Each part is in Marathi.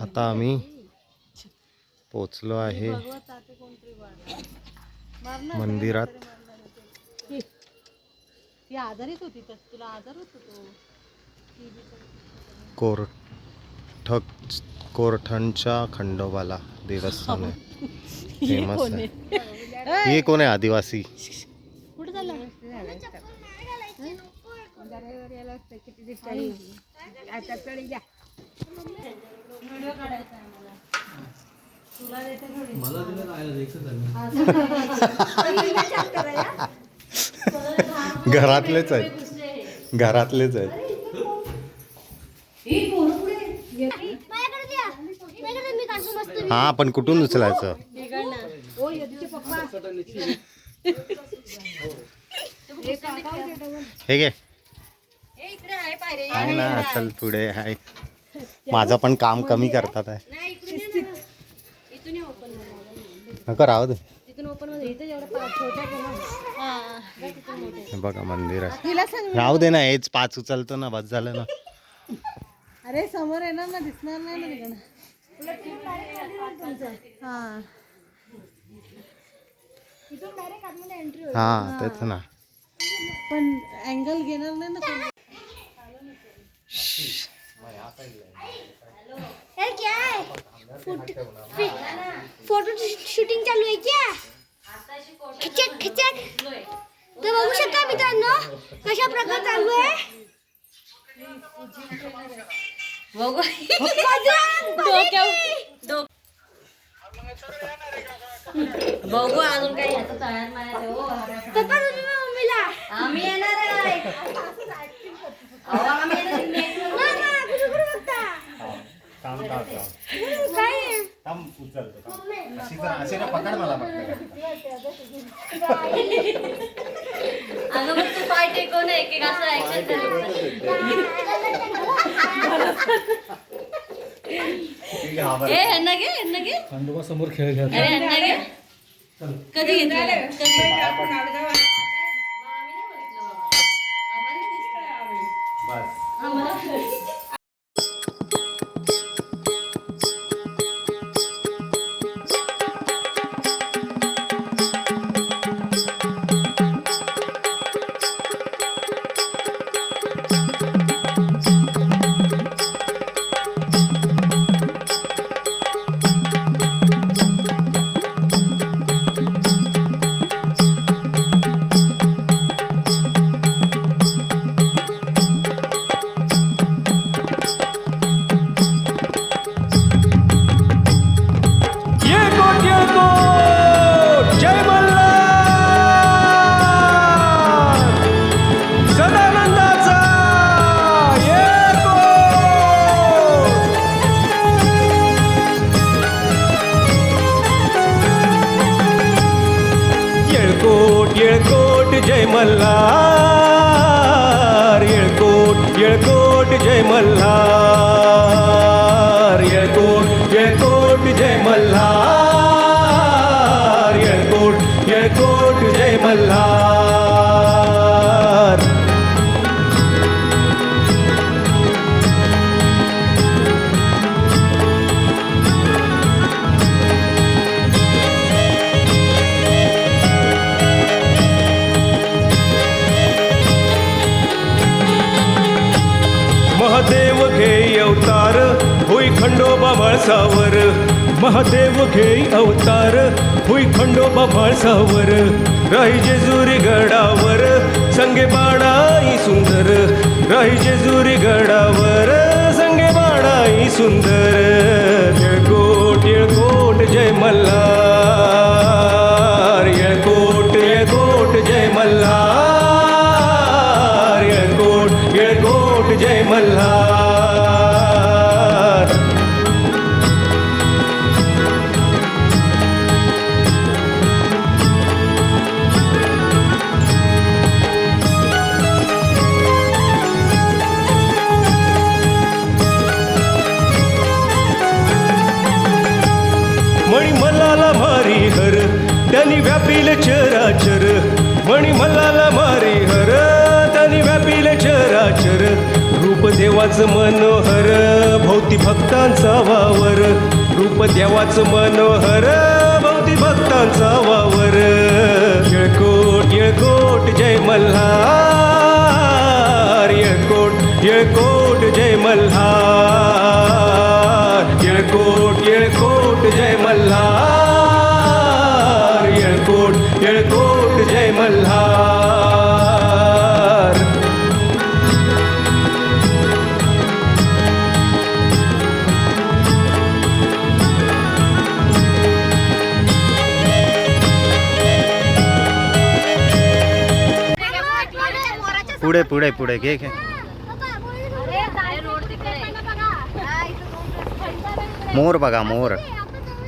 आता आम्ही पोचलो आहे मंदिरात. कोरठक कोरठणच्या खंडोबाला देवस्थान आहे. फेमस आहे. हे कोण आहे? आदिवासी. कुठे झालं घरातलेच आहेत. घरातलेच आहेत. हा पण कुठून उचलायचं? हे घे. आहे ना चल पुढे आहे माझं पण काम कमी करतात आहे नको राहू दे. हे. बघा मंदिर आहे. राहू दे ना हेच पाच उचलतो ना बस झालं ना. अरे समोर येणार ना दिसणार नाही ना तिकडं. हा. हा तेच ना. पण अँगल घेणार नाही ना क्या है? फोटो शूटिंग चालू आहे क्या? खिचक खिचक. तर बघू शकता मित्रांनो कशा प्रकार चालू आहे? बघू. अजून काही. हो तुम्ही मम्मीला. आम्ही येणार आहे. अगं तू पाय टेकवून एक एक असं ऍक्शन ए ह्यांना घे ह्यांना घे खंडोबा समोर खेळ घ्या अरे ह्यांना घे. कधी घेतलं? कधी? सावर महादेव घेई अवतार हुई खंडोबा माळसावर राही जेजुरी गडावर संगे बाणाई सुंदर. राही जेजुरी गडावर संगे बाणाई सुंदर. येळकोट येळकोट जय मल्हार. येळकोट येळकोट जय मल्हार. येळकोट येळकोट जय मल्हार. देवाच मनोहर भोवती भक्तांचा वावर. रूप देवाच मनोहर भोवती भक्तांचा वावर. येळकोट येळकोट जय मल्हार. येळकोट येळकोट जय मल्हार. येळकोट येळकोट जय मल्हार. येळकोट येळकोट जय मल्हार. पुढे पुढे घे घे. मोर बघा मोर.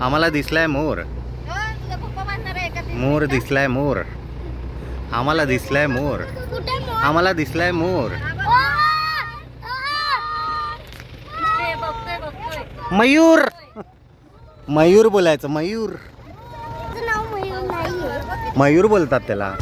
आम्हाला दिसलाय मोर. मोर दिसलाय मोर. आम्हाला दिसलाय मोर. आम्हाला दिसलाय मोर. मयूर. मयूर बोलायचं मयूर. मयूर बोलतात त्याला.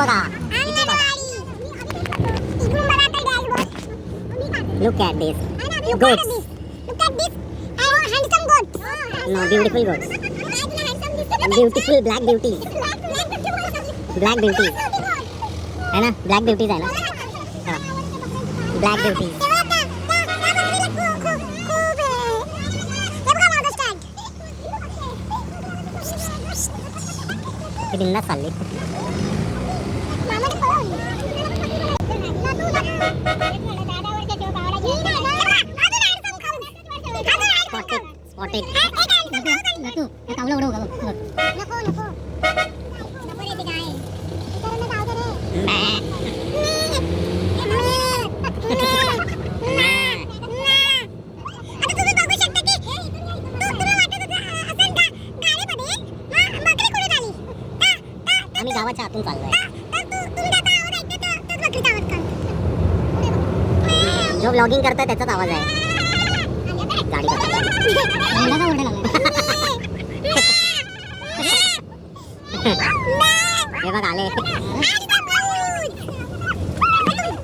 बघा इथे बघा look at this Goats. No beautiful goats beautiful black beauty black beauty है ना ब्लॅक ब्युटीज आहे ना ब्लॅक ब्युटी ती बिंदास चालली സ്പോട്ടിൽ സ്പോട്ടിൽ നട്ടു നട്ടു കവള കൊടുക്കും आवाज आहे गाडी हे बघ आले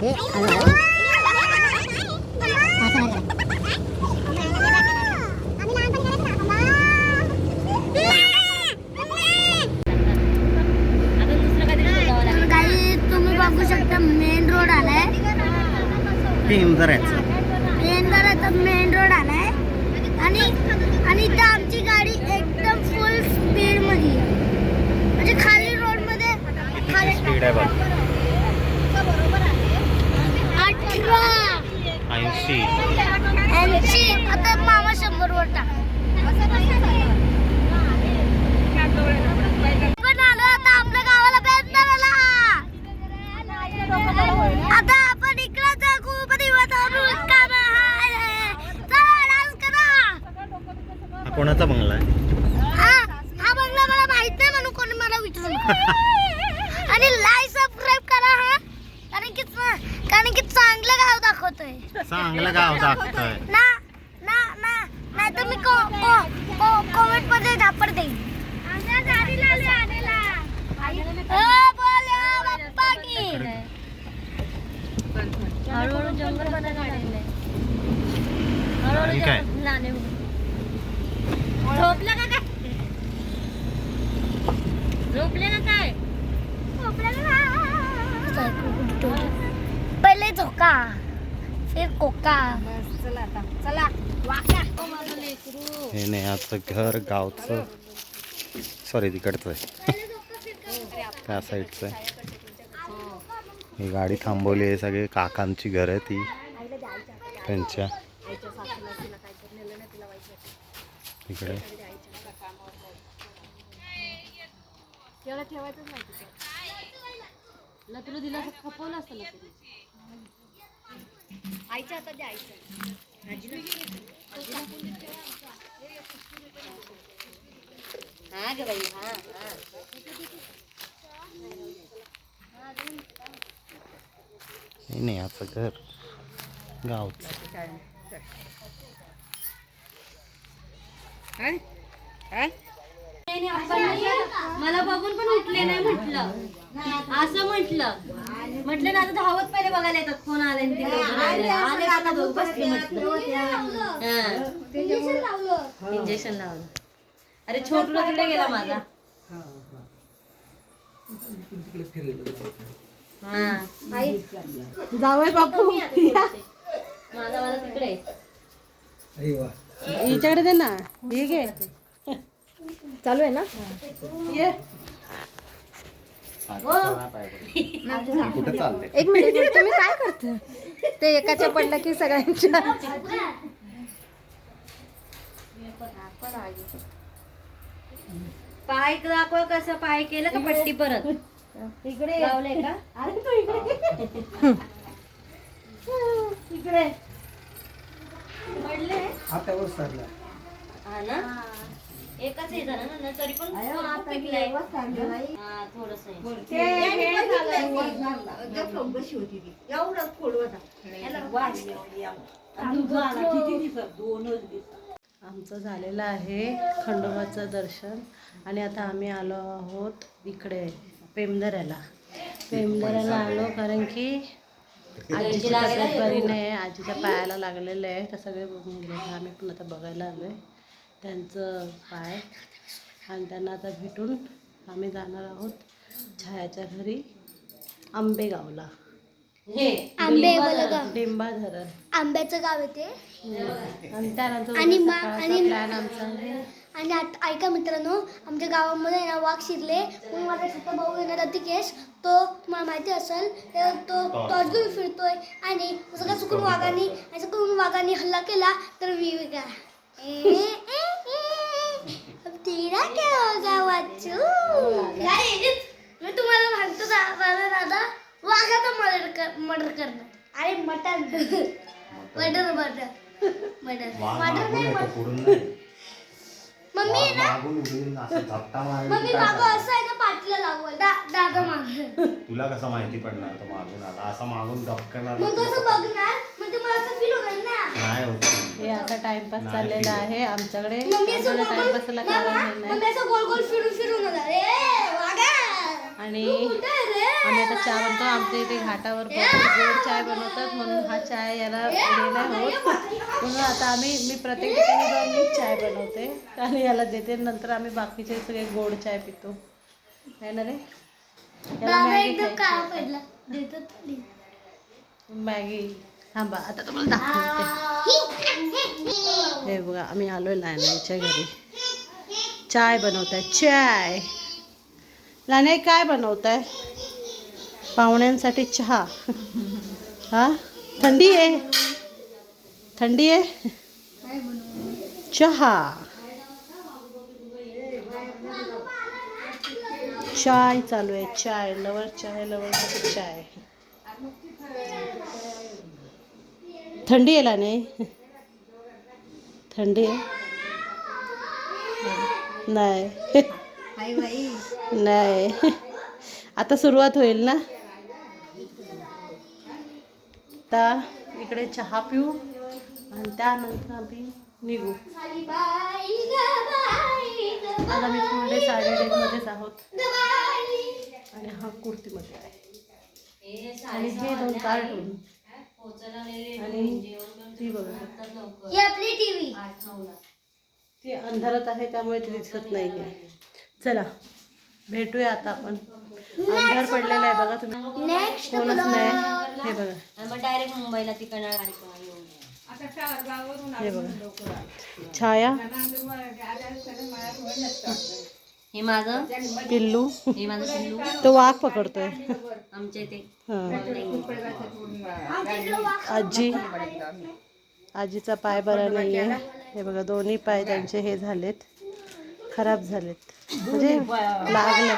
हे, हळू, हळू. का काय? झोपले ना काय? पहिले झोका. फिर कोका. चला आता. चला हे नाही घर गावचं. सॉरी तिकडचं आहे. त्या साईडचं आहे. ही. गाडी थांबवली आहे सगळे. काकांची घर आहे ती. त्यांच्या. इकडे. तुला दिला खपवलं असतं ना आईच्या हातात द्या आईच्या हा ग बाई हा हा. हे नेहाचं घर. गावचं काय काय नाही, नाही, आपण नाही. मला बघून पण उठले नाही म्हटलं. असं म्हटलं. म्हटलं ना आता धावत पहिले बघायला येतात. कोण आले हा. इंजेक्शन लावलं. अरे छोटूला तिकडे गेला माझा? हा जावय बापू. माझा मला तिकडे हिच्याकडे दे ना. हे घे. चालू आहे ना? ये. कुठे चाललंय एक मिनिट तुम्ही काय करता ते एकाच्या पडलं की सगळ्यांच्या. पाय दाखव कसं पाय केलं का पट्टी परत? इकडे. लावलंय का? अरे तू इकडे. इकडे. पडले. हा ना? एकच हे झालं ना तरी पण भरपूर पिकलंय. हा थोडस आमचं झालेलं आहे खंडोबाचं दर्शन. आणि आता आम्ही आलो आहोत इकडे पेमदऱ्याला. पेमदऱ्याला आलो कारण की आजीची तब्येत बरी नाही आहे आजीच्या पायाला लागलेलं आहे. तर सगळे बघून गेले आम्ही पण आता बघायला आलो आहे त्यांचं पाय आणि त्यांना आता भेटून आम्ही जाणार आहोत छायाच्या घरी आंबेगावला. हे आंबे डिंबा धरण आंब्याचं गाव आहे ते. आणि त्यानंतर आणि मा- सकाळचा आणि- प्लॅन आमचा. आहे आणि आत- ऐका मित्रांनो आमच्या गावामध्ये ना वाघ शिरले. मग माझा छोटा भाऊ येणार रतिकेश तो तुम्हाला माहिती असेल तो टॉर्च घेऊन फिरतोय. आणि काय चुकून वाघाने चुकून वाघाने हल्ला केला तर मी वेगळा. ए, ए, ए, अब तेरा क्या होगा वाचू मी तुम्हाला म्हणतो दादा दादा वाघाचा मर्डर कर मर्डर करणार. अरे mutton murder murder murder murder नाही. मम्मी ना? मम्मी मागं असं आहे ना पाठीला दा दादा मागं. तुला कसं माहिती पडणार तो मागून आला? असं मागून धपकन आला मग कसं बघणार? मग ते मला असं फील होणार ना. नाही होत. हे आता टाइमपास चाललेला आहे आमच्याकडे. मम्मी असं आम्हाला गोल टाइमपासला कारण मामा, हे नाही. मम्मी असं गोल गोल फिरून फिरून होणार. ए वागा आणि कुठे आहे रे? आम्ही आता चहा बनतो. आमच्या इथे घाटावर गोड चाय बनवतात म्हणून हा चाय याला नाही होत म्हणून आता आम्ही मी प्रत्येक ठिकाणी जाऊन मी चाय बनवते आणि याला देते. नंतर आम्ही बाकीचे सगळे गोड चाय पितो. आहे ना रे? मॅगी थांबा आता तुम्हाला दाखवते. हे बघा आम्ही आलोय लायनाईच्या घरी. चाय बनवताय. चाय. लानाई काय बनवताय? पाहुण्यांसाठी चहा. हा? थंडी आहे. थंडी आहे? चहा. चाय चालू आहे. Chai lover chai lover chai. थंडी आहे लाने. थंडी आहे. नाही. नाही. आता सुरुवात होईल ना? आता इकडे चहा पिऊ आणि त्यानंतर आम्ही निघू. आम्ही फुल डे साडी डेमध्येच आहोत. आणि हा कुर्तीमध्ये आहे. आणि हे दोन कार्टून. आणि ती बघा. आपली टीव्ही. ती अंधारात आहे त्यामुळे ती दिसत नाही आहे चला. भेटूया आता आपण. अंधार पडलेला आहे बघा तुम्ही. नेक्स्ट कोणच नाही. हे बघा. मग डायरेक्ट मुंबईला तिकडनं हे बघा. छाया. हे माझं? पिल्लू. हे माझं पिल्लू. तो वाघ पकडतोय. आमच्या इथे. हा. आजी. आजीचा पाय बरा नाही आहे हे बघा दोन्ही पाय त्यांचे हे झालेत. खराब झालेत. म्हणजे लागलं.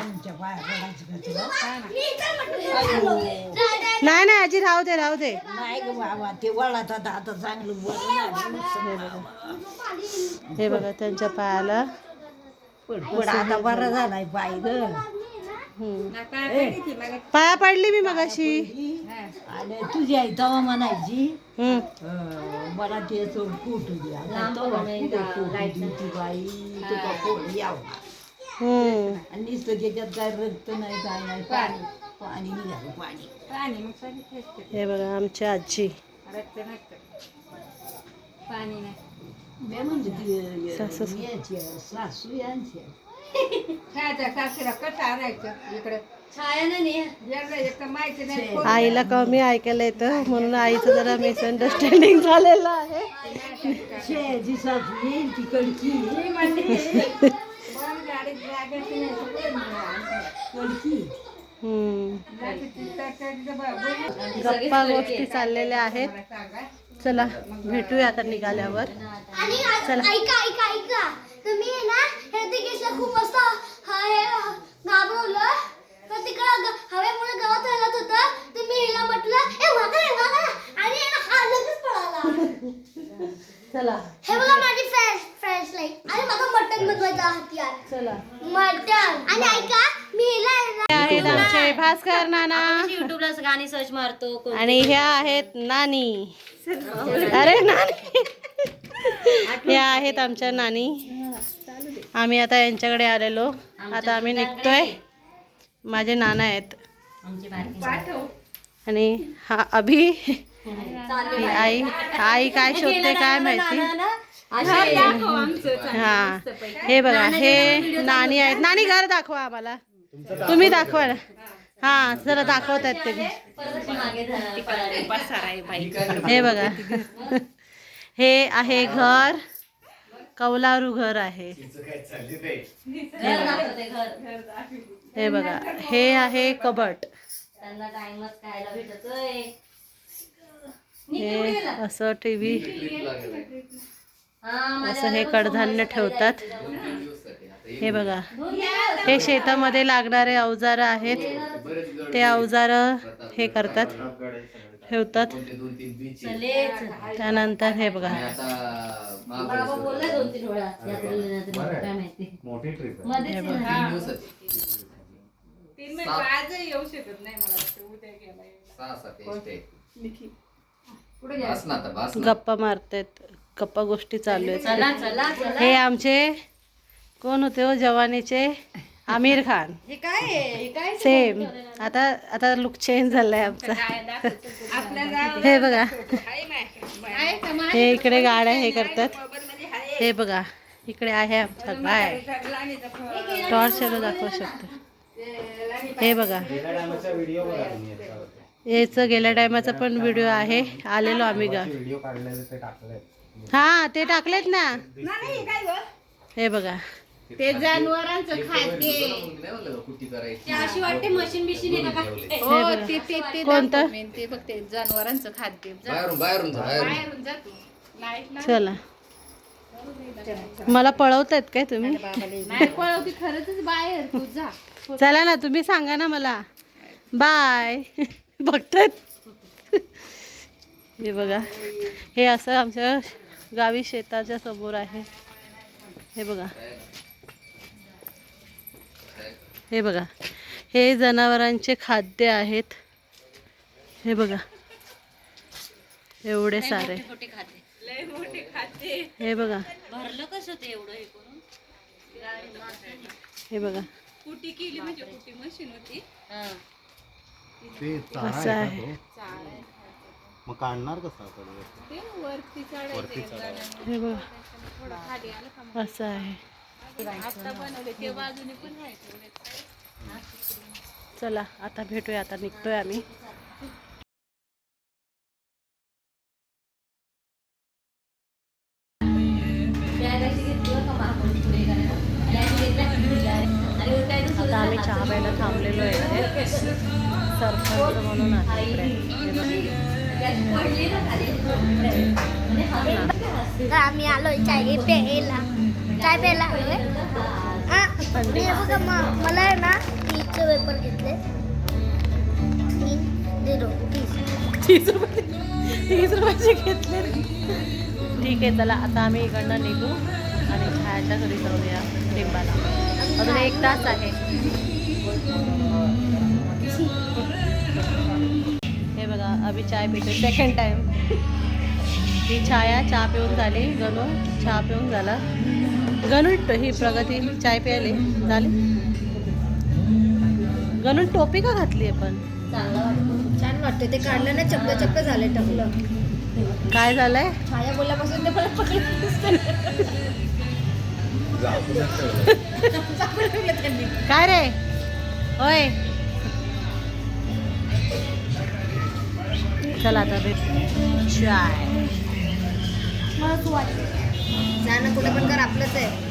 नाही नाही आजी राहू दे राहू दे. नाही ग बाबा ते वळात आता आता चांगलं हे बघा त्यांच्या पायाला पण आता बरा झालाय पाय ग. पाया पडली मी मगाशी. आणि तुझी आई तवा म्हणायची मला ते सोड कुठू दे? आता तवा कुठे कुठू दे ती बाई? तुका कोण यावं हम्म. आणि नुसतं त्याच्यात काय रक्त नाही काय नाही पाणी. पाणी निघालं पाणी. हे बघा आमची आजी. सासू. अं, नाही. आईला कमी ऐकायला येतं म्हणून आईचं जरा मिसअंडरस्टँडिंग झालेलं आहे. शेजी सासू येईल तिकडची. कडची हम्म. गप्पा गोष्टी चाललेल्या आहेत. चला भेटूया आता निघाल्यावर. आणि आ- ऐका ऐका ऐका. तुम्ही आहे ना ऋतिकेशला खूप मस्त हा- हे घाबरवलं तर तिकडं ग- हवेमुळे गवत हलत होतं तुम्ही हिला म्हटलं ए वागा रे वागा रे." आणि आहे ना हा लगेच पळाला चला हे बघा माझी फ्रेश फ्रेश लाइट आणि माझा मटन बनवायचा हत्यार चला मटन आणि ऐका मी हिला आहे ना- हे आहेत आमचे भास्कर नाना युट्यूबला गाणी सर्च मारतो कोण- आणि ह्या आहेत नानी. अरे नानी. या आहेत आमच्या नानी. आम्ही आता यांच्याकडे आलेलो. आता आम्ही निघतोय. माझे नाना आहेत. आमची बारकी आणि हा अभि. ही आई. आई काय शोधते काय माहिती? हा हे. बघा हे नानी आहेत. नानी घर दाखवा आम्हाला. तुम्ही दाखवा ना. हा जरा दाखवत आहेत ते. हे बघा. हे आहे घर. कौलारू घर आहे. हे बघा. हे आहे कबट. हे असं टीव्ही असं हे कडधान्य ठेवतात. हे बघा हे शेतामध्ये लागणारे अवजार आहेत ते अवजार हे करतात ठेवतात. त्यानंतर हे बघा. गप्पा मारतायत गप्पा गोष्टी चालू आहेत हे आमचे कोण होते हो जवानीचे? आमिर खान. हे काय आहे? हे काय सेम आता आता लुक चेंज झालाय आमचा. हे बघा. हे इकडे गाड्या हे करतात. हे बघा. इकडे आहे आमचा गाय टॉर्च दाखवू. शकतो हे बघा व्हिडिओ बघा तुम्ही याच्यावरती. याचं गेल्या टायमाचा पण व्हिडिओ आहे. आलेलो आम्ही गा. व्हिडिओ काढलेले ते टाकले हा ते टाकलेत ना. हे बघा. ते अशी वाटते मशीन बिशीन? हे बघा कोणतं? ते बघ ते जनावरांचं खाद्य बाहेरून बाहेरून जा, बाहेरून. चला. मला पळवतायत काय तुम्ही? नाही पळवती खरंच बाहेर. तू जा. चला ना तुम्ही सांगा ना मला. बाय. बघतायत? हे बघा. हे असं आमच्या गावी शेताच्या समोर आहे. हे बघा. हे बघा. हे जनावरांचे खाद्य आहेत. हे बघा. एवढे सारे. मोठे खाते. हे बघा. भरलं कसं ते एवढं हे करून? हे बघा. कुटी केली म्हणजे कुटी मशीन होती. हा. असं आहे? मग काढणार कसं आपण हे? ते वरती वरती चढायचं. चढायचं. हे बघा. असं आहे. आता बनवले ते बाजूने पण आहे तेवढे. चला आता भेटूया आता निघतोय आम्ही. आता आम्ही चहा प्यायला थांबलेलो आहे. सरपंच म्हणून आहे आम्ही आलोय चाय प्यायला. काय प्यायला? आलोय मी बघा मला आहे ना तीसचे पेपर घेतले. तीन झिरो तीस. तीस रुपये तीस रुपयाचे घेतले. ठीक आहे चला आता आम्ही इकडनं निघू आणि खायच्या घरी जाऊया लिंबाला. अजून एक तास आहे. हे बघा अभि चाय पितो. सेकंड टाइम ही छाया चहा पिऊन झाली. गणू चहा पिऊन झाला. गणू ही प्रगती चाय प्यायली. झाली? गणू टोपी का घातली आहे पण छान वाटते ते काढलं ना चप्प चप्प झाले टकलं काय झालंय? छाया बोलल्यापासून ते मला पकडलं काय रे? होय. चला आता भेट. चाय. ना कुठं पण कर आपलंच आहे.